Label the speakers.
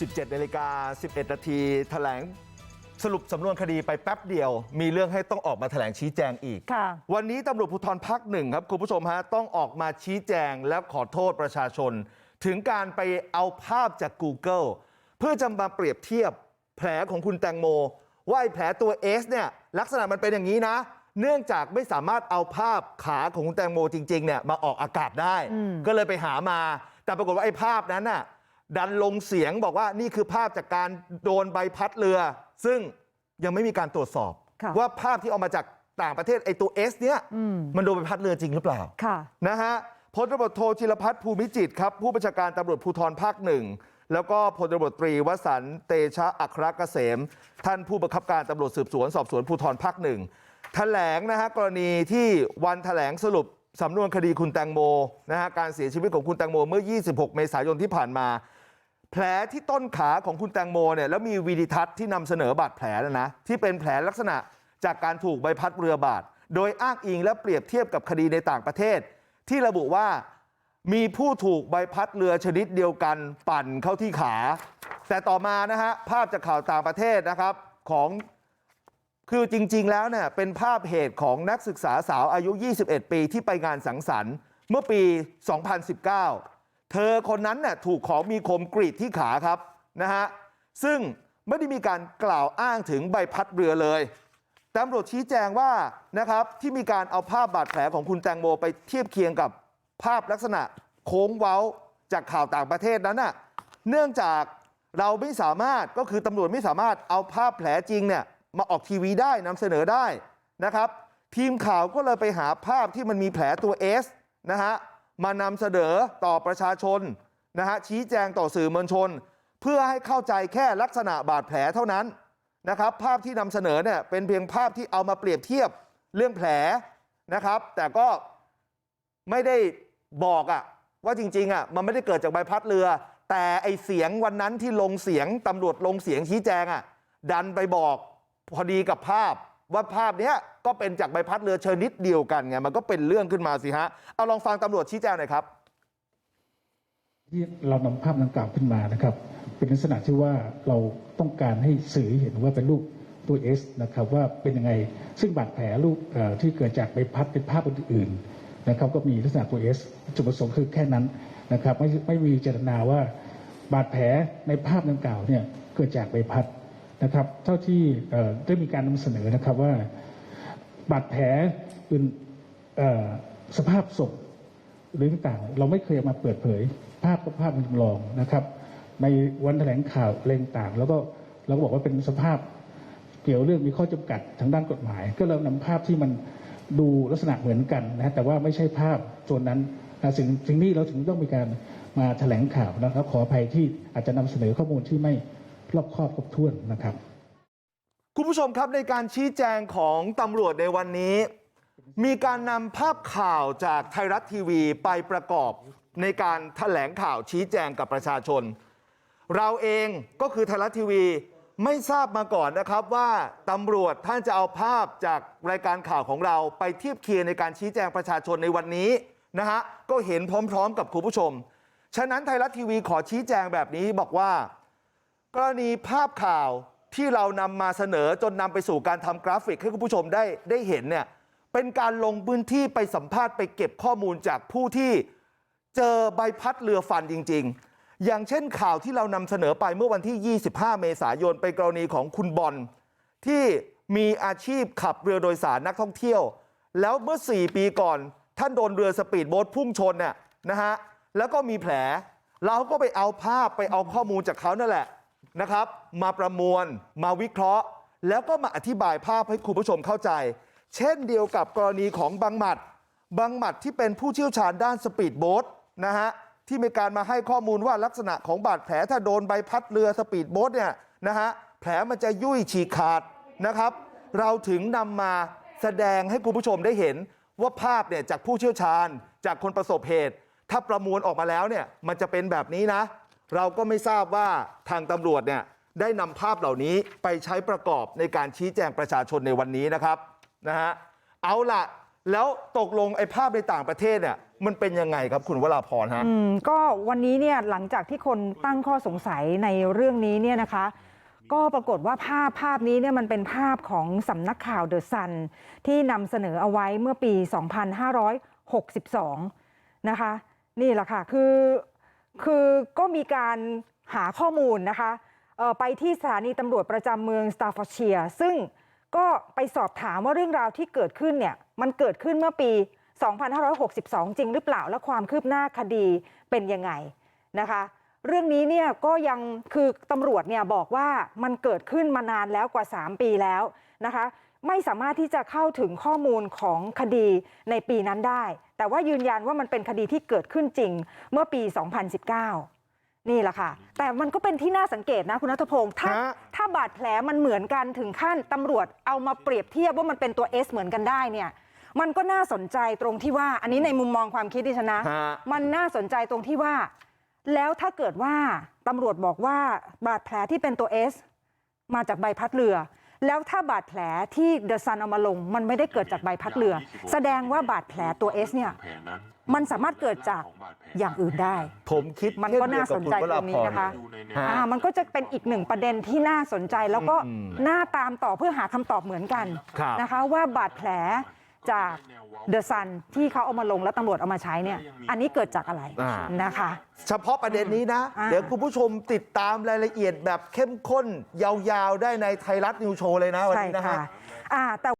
Speaker 1: 17นาฬิกา11 นาทีแถลงสรุปสำนวนคดีไปแป๊บเดียว มีเรื่องให้ต้องออกมาแถลงชี้แจงอีก
Speaker 2: ค่ะ
Speaker 1: วันนี้ตำรวจภูธรภาคหนึ่งครับคุณผู้ชมฮะต้องออกมาชี้แจงและขอโทษประชาชน ถึงการไปเอาภาพจาก Google เพื่อจะมาเปรียบเทียบแผลของคุณแตงโม ว่าไอ้แผลตัว S เนี่ยลักษณะมันเป็นอย่างนี้นะ เนื่องจากไม่สามารถเอาภาพขาของคุณแตงโมจริงๆเนี่ยมาออกอากาศได้
Speaker 2: อืม
Speaker 1: ก็เลยไปหามา แต่ปรากฏว่าไอ้ภาพนั้นน่ะ ดันลงเสียงบอกว่านี่คือภาพจากการโดนใบพัดเรือซึ่งยังไม่มีการตรวจสอบ
Speaker 2: ค่ะ
Speaker 1: ว่าภาพที่เอามาจากต่างประเทศไอ้ตัว S เนี่ย
Speaker 2: อืม
Speaker 1: มันโดนใบพัดเรือจริงหรือเปล่า
Speaker 2: ค่ะ
Speaker 1: นะฮะพลตำรวจโทจิรพัฒน์ภูมิจิตรครับผู้บัญชาการตำรวจภูธรภาคหนึ่งแล้วก็พลตำรวจตรีวสันต์เตชะอัครเกษมท่านผู้บังคับการตำรวจสืบสวนสอบสวนภูธรภาคหนึ่งแถลงนะฮะกรณีที่วันแถลงสรุปสำนวนคดีคุณแตงโมนะฮะการเสียชีวิตของคุณแตงโมเมื่อ 26 เมษายนที่ผ่านมา แผลที่ต้นขาของคุณแตงโมเนี่ยแล้วมีวีดิทัศน์ที่นำเสนอบาดแผลนะนะที่เป็นแผลลักษณะจากการถูกใบพัดเรือบาดโดยอ้างอิงและเปรียบเทียบกับคดีในต่างประเทศที่ระบุว่ามีผู้ถูกใบพัดเรือชนิดเดียวกันปั่นเข้าที่ขา แต่ต่อมานะฮะภาพจากข่าวต่างประเทศนะครับของคือจริง ๆ แล้วเนี่ยเป็นภาพเหตุของนักศึกษาสาวอายุ 21 ปีที่ไปงานสังสรรค์ เมื่อปี 2019 เธอคนนั้นเนี่ยถูกของมีคมกรีดที่ขาครับนะฮะซึ่งไม่ได้มีการกล่าวอ้างถึงใบพัดเรือเลยตำรวจชี้แจงว่านะครับที่มีการเอาภาพบาดแผลของคุณแตงโมไปเทียบเคียงกับภาพลักษณะโค้งเว้าจากข่าวต่างประเทศนั้นน่ะเนื่องจากเราไม่สามารถก็คือตำรวจไม่สามารถเอาภาพแผลจริงเนี่ยมาออกทีวีได้นำเสนอได้นะครับทีมข่าวก็เลยไปหาภาพที่มันมีแผลตัว S นะฮะ มานำเสนอต่อประชาชนนะฮะชี้แจงต่อสื่อมวลชนเพื่อให้เข้าใจแค่ลักษณะบาดแผลเท่านั้นนะครับภาพที่นำเสนอเนี่ยเป็นเพียงภาพที่เอามาเปรียบเทียบเรื่องแผลนะครับแต่ก็ไม่ได้บอกอะว่าจริงๆอะมันไม่ได้เกิดจากใบพัดเรือ แต่ไอเสียงวันนั้นที่ลงเสียงตำรวจลงเสียงชี้แจงอะดันไปบอกพอดีกับภาพ ว่าภาพนี้ก็เป็นจากใบพัดเรือชนิดเดียวกันไงมันก็เป็นเรื่องขึ้นมาสิฮะเอาลองฟังตำรวจชี้แจงหน่อยครับ
Speaker 3: ที่เรานำภาพดังกล่าวขึ้นมานะครับ เป็นลักษณะที่ว่าเราต้องการให้สื่อเห็นว่าเป็นรูปตัว S นะครับว่าเป็นยังไงซึ่งบาดแผลรูปที่เกิดจากใบพัดเป็นภาพอื่นๆนะครับก็มีลักษณะตัว S จุดประสงค์คือแค่นั้นนะครับไม่ไม่มีเจตนาว่าบาดแผลในภาพดังกล่าวเนี่ยเกิดจากใบพัด นะครับ เท่าที่ได้มีการนำเสนอนะครับว่าบาดแผลอื่นสภาพศพหรือต่างๆเราไม่เคยเอามาเปิดเผย ภาพภาพจำลองนะครับ ในวันแถลงข่าวเรงต่าง แล้วก็เราก็บอกว่าเป็นสภาพเกี่ยวเรื่องมีข้อจำกัดทางด้านกฎหมาย ก็เรานำภาพที่มันดูลักษณะเหมือนกันนะแต่ว่าไม่ใช่ภาพส่วนนั้นนะสิ่งสิ่งนี้เราถึงต้องมีการมาแถลงข่าวนะครับ ขออภัยที่อาจจะนำเสนอข้อมูลที่ไม่ รอบครอบครบถ้วนนะครับ
Speaker 1: คุณผู้ชมครับในการชี้แจงของตำรวจในวันนี้ มีการนำภาพข่าวจากไทยรัฐทีวีไปประกอบในการแถลงข่าวชี้แจงกับประชาชน เราเองก็คือไทยรัฐทีวีไม่ทราบมาก่อนนะครับว่าตำรวจท่านจะเอาภาพจากรายการข่าวของเราไปเทียบเคียงในการชี้แจงประชาชนในวันนี้นะฮะก็เห็นพร้อม ๆ กับคุณผู้ชม ฉะนั้นไทยรัฐทีวีขอชี้แจงแบบนี้บอกว่า กรณีภาพข่าวที่เรานำมาเสนอจนนำไปสู่การทำกราฟิกให้คุณผู้ชมได้ได้เห็นเนี่ยเป็นการลงพื้นที่ไปสัมภาษณ์ไปเก็บข้อมูลจากผู้ที่เจอใบพัดเรือฟันจริงๆ อย่างเช่นข่าวที่เรานำเสนอไปเมื่อวันที่ 25 เมษายนเป็นกรณีของคุณบอลที่มีอาชีพขับเรือโดยสารนักท่องเที่ยว แล้วเมื่อ 4 ปีก่อน ท่านโดนเรือสปีดโบ๊ทพุ่งชนเนี่ยนะฮะแล้วก็มีแผล เราก็ไปเอาภาพไปเอาข้อมูลจากเขานั่นแหละ นะครับมาประมวลมาวิเคราะห์แล้วก็มาอธิบายภาพให้คุณผู้ชมเข้าใจเช่นเดียวกับกรณีของบังหมัดบังหมัดที่เป็นผู้เชี่ยวชาญด้านสปีดโบ๊ทนะฮะที่มีการมาให้ข้อมูลว่าลักษณะของบาดแผลถ้าโดนใบพัดเรือสปีดโบ๊ทเนี่ยนะฮะแผลมันจะยุ่ยฉีกขาดนะครับเราถึงนำมาแสดงให้คุณผู้ชมได้เห็นว่าภาพเนี่ยจากผู้เชี่ยวชาญจากคนประสบเหตุ ถ้าประมวลออกมาแล้วเนี่ยมันจะเป็นแบบนี้นะ เราก็ไม่ทราบว่าทางตำรวจเนี่ยได้นำภาพเหล่านี้ไปใช้ประกอบในการชี้แจงประชาชนในวันนี้นะครับนะฮะเอาล่ะแล้วตกลงไอ้ภาพในต่างประเทศเนี่ยมันเป็นยังไงครับคุณวราพรฮะ
Speaker 2: อืมก็วันนี้เนี่ยหลังจากที่คนตั้งข้อสงสัยในเรื่องนี้เนี่ยนะคะก็ปรากฏว่าภาพภาพนี้เนี่ยมันเป็นภาพของสำนักข่าวเดอะซันที่นำเสนอเอาไว้เมื่อปี 2562 นะคะ นี่แหละค่ะ คือ คือก็มีการหาข้อมูลนะคะไปที่สถานีตำรวจประจำเมืองสตาฟอร์เชียซึ่งก็ไปสอบถามว่าเรื่องราวที่เกิดขึ้นเนี่ยมันเกิดขึ้นเมื่อปี2562จริงหรือเปล่าและความคืบหน้าคดีเป็นยังไงนะคะเรื่องนี้เนี่ยก็ยังคือตำรวจเนี่ยบอกว่ามันเกิดขึ้นมานานแล้วกว่า 3 ปีแล้วนะคะ ไม่สามารถที่จะเข้าถึงข้อมูลของคดีในปีนั้นได้ แต่ว่ายืนยันว่ามันเป็นคดีที่เกิดขึ้นจริงเมื่อปี 2019 นี่แหละค่ะ แต่มันก็เป็นที่น่าสังเกตนะคุณนัทพงศ์ถ้า
Speaker 1: ฮะ
Speaker 2: ถ้าบาดแผลมันเหมือนกันถึงขั้นตำรวจเอามาเปรียบเทียบว่ามันเป็นตัว S เหมือนกันได้เนี่ยมันก็น่าสนใจตรงที่ว่า อันนี้ในมุมมองความคิดดิฉันนะ
Speaker 1: ฮะ
Speaker 2: มันน่าสนใจตรงที่ว่า แล้วถ้าเกิดว่าตำรวจบอกว่าบาดแผลที่เป็นตัว S มาจากใบพัดเรือ แล้วถ้าบาดแผลที่เดอะซันเอามาลง มันไม่ได้เกิดจากใบพัดเรือ แสดงว่าบาดแผลตัว S เนี่ยมันสามารถเกิดจากอย่างอื่นได้
Speaker 1: ผมคิด
Speaker 2: มันก็น่าสนใจตรงนี้นะคะ
Speaker 1: ฮะ
Speaker 2: อ่ามันก็จะเป็นอีกหนึ่งประเด็นที่น่าสนใจแล้วก็
Speaker 1: อืม
Speaker 2: น่าตามต่อเพื่อหาคำตอบเหมือนกัน
Speaker 1: ครับ
Speaker 2: นะคะว่าบาดแผล จากเดอะซันที่เขาเอามาลงแล้วตำรวจเอามาใช้เนี่ยอันนี้เกิดจากอะไร
Speaker 1: อ่า
Speaker 2: นะคะ
Speaker 1: เฉพาะประเด็นนี้นะ
Speaker 2: อ่า
Speaker 1: เดี๋ยวคุณผู้ชมติดตามรายละเอียดแบบเข้มข้นยาวๆได้ในไทยรัฐนิวโชว์เลยนะวัน
Speaker 2: ใช่
Speaker 1: นี้นะ
Speaker 2: ค่ะ
Speaker 1: ฮะ
Speaker 2: อ่าแต่